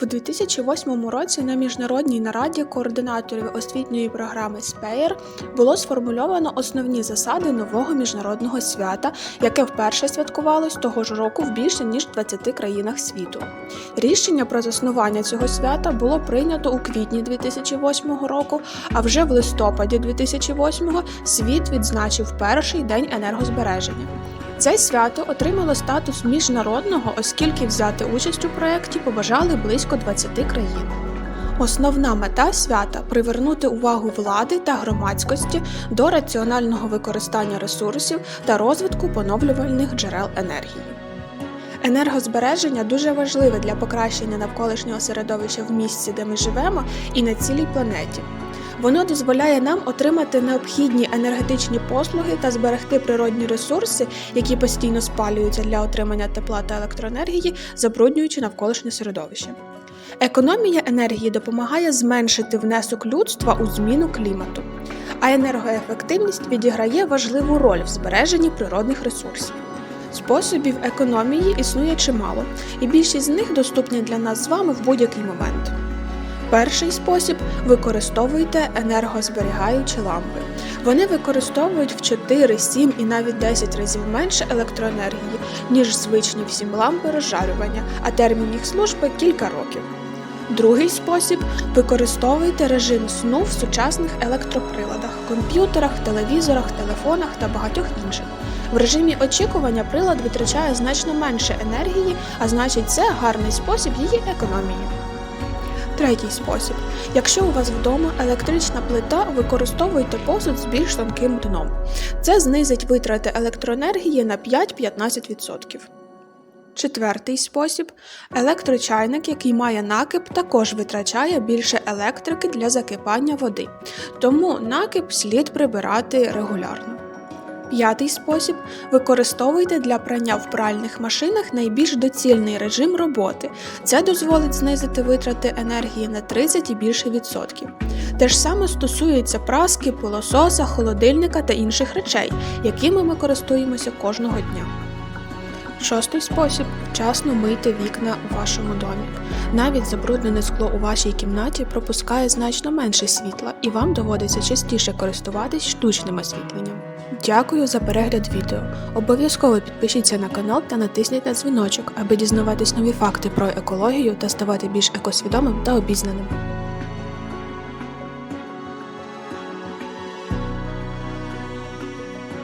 В 2008 році на міжнародній нараді координаторів освітньої програми СПЕєр було сформульовано основні засади нового міжнародного свята, яке вперше святкувалось того ж року в більше ніж 20 країнах світу. Рішення про заснування цього свята було прийнято у квітні 2008 року, а вже в листопаді 2008 світ відзначив перший день енергозбереження. Це свято отримало статус міжнародного, оскільки взяти участь у проєкті побажали близько 20 країн. Основна мета свята привернути увагу влади та громадськості до раціонального використання ресурсів та розвитку поновлювальних джерел енергії. Енергозбереження дуже важливе для покращення навколишнього середовища в місці, де ми живемо, і на цілій планеті. Воно дозволяє нам отримати необхідні енергетичні послуги та зберегти природні ресурси, які постійно спалюються для отримання тепла та електроенергії, забруднюючи навколишнє середовище. Економія енергії допомагає зменшити внесок людства у зміну клімату, а енергоефективність відіграє важливу роль в збереженні природних ресурсів. Способів економії існує чимало, і більшість з них доступні для нас з вами в будь-який момент. Перший спосіб використовуйте енергозберігаючі лампи. Вони використовують в 4, 7 і навіть 10 разів менше електроенергії, ніж звичні всім лампи розжарювання, а термін їх служби кілька років. Другий спосіб використовуйте режим сну в сучасних електроприладах, комп'ютерах, телевізорах, телефонах та багатьох інших. В режимі очікування прилад витрачає значно менше енергії, а значить, це гарний спосіб її економії. Третій спосіб. Якщо у вас вдома електрична плита, використовуйте посуд з більш тонким дном. Це знизить витрати електроенергії на 5-15%. Четвертий спосіб електрочайник, який має накип, також витрачає більше електрики для закипання води, тому накип слід прибирати регулярно. П'ятий спосіб використовуйте для прання в пральних машинах найбільш доцільний режим роботи. Це дозволить знизити витрати енергії на 30 і більше відсотків. Те ж саме стосується праски, пилососа, холодильника та інших речей, якими ми користуємося кожного дня. Шостий спосіб вчасно мийте вікна у вашому домі. Навіть забруднене скло у вашій кімнаті пропускає значно менше світла, і вам доводиться частіше користуватись штучним освітленням. Дякую за перегляд відео. Обов'язково підпишіться на канал та натисніть на дзвіночок, аби дізнаватись нові факти про екологію та ставати більш екосвідомим та обізнаним.